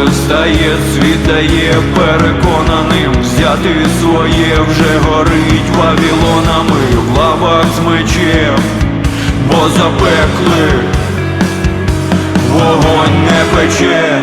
сонце встає, світ переконаним. Взяти своє вже горить вавілонами в лавах з мечем, бо запекли, Вогонь не пече,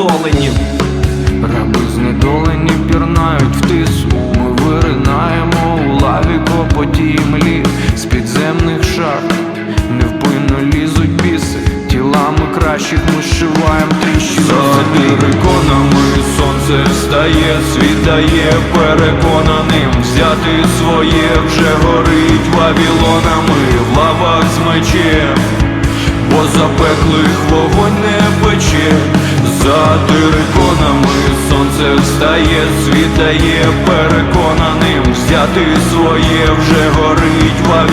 колоні. Раби знедолені пірнають в тису. Ми виринаємо у лаві по потій млі з підземних шахт. Невпинно лізуть біси, тілами кращих ми зшиваємо тріщини. за териконами сонце встає, світ дає переконаним взяти своє вже горить вавілонами в лавах з мечем, бо запеклих вогонь не пече, за териконами сонце встає, світає переконаним. Взяти своє вже горить вавілонами